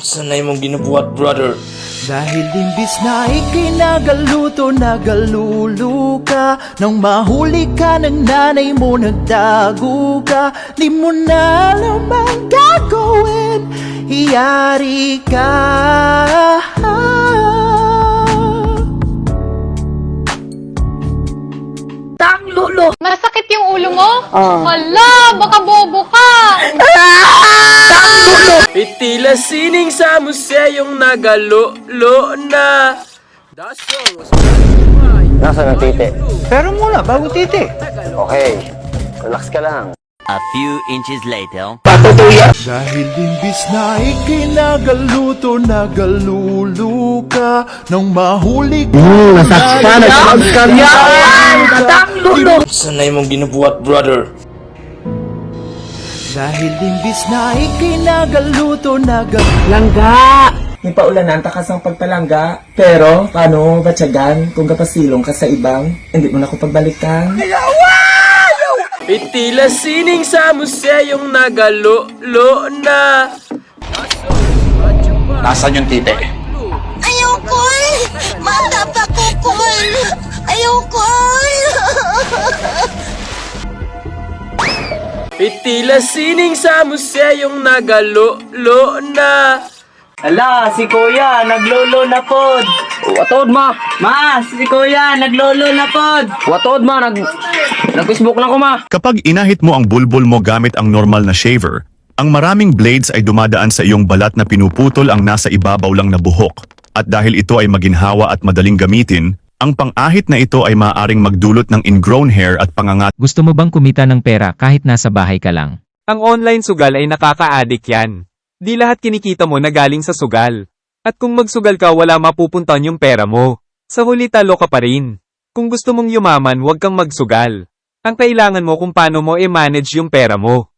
Sanay mong ginubuhat, brother. Dahil imbis na ikay nagaluto, nagalulu ka Nang mahuli ka ng nanay mo, nagtago ka Di mo na alam ang gagawin, iyari ka Masakit yung ulo mo? Hala, baka bobo ka! Itila sining sa museyong nagalo-lo na. Nasaan ang titi? Pero muna, bago titi Okay, relax ka lang. A few inches later. Dahil imbis na ikay nagaluto, nagalulu ka Nang mahuli ka Nasaktan, nasaktan Sanay mong ginubuhat, brother. Dahil imbis na ikay nagaluto, nagal May paulanan takas ang pagpalangga, pero paano batyagan kung kapasilong ka sa ibang, hindi mo na ko pagbalikan? Itila sining sa museyong nagalo-lo na. Nasaan yung titi? Ayoko! Mata pa ko, Kol! Ayoko! Itila sining sa museyong nagalo-lo na. Ala, si Kuya, naglolo na pod! Watod ma! Ma, si Kuya, naglolo na pod! Watod ma! Nag... Nag-Facebook lang ko ma! Kapag inahit mo ang bulbul mo gamit ang normal na shaver, ang maraming blades ay dumadaan sa iyong balat na pinuputol ang nasa ibabaw lang na buhok. At dahil ito ay maginhawa at madaling gamitin, ang pang-ahit na ito ay maaaring magdulot ng ingrown hair at pangangat Gusto mo bang kumita ng pera kahit nasa bahay ka lang? Ang online sugal ay nakaka-addict yan. Di lahat kinikita mo na galing sa sugal. At kung magsugal ka wala mapupuntan yung pera mo. Sa huli talo ka pa rin. Kung gusto mong yumaman huwag kang magsugal. Ang kailangan mo kung paano mo i-manage yung pera mo.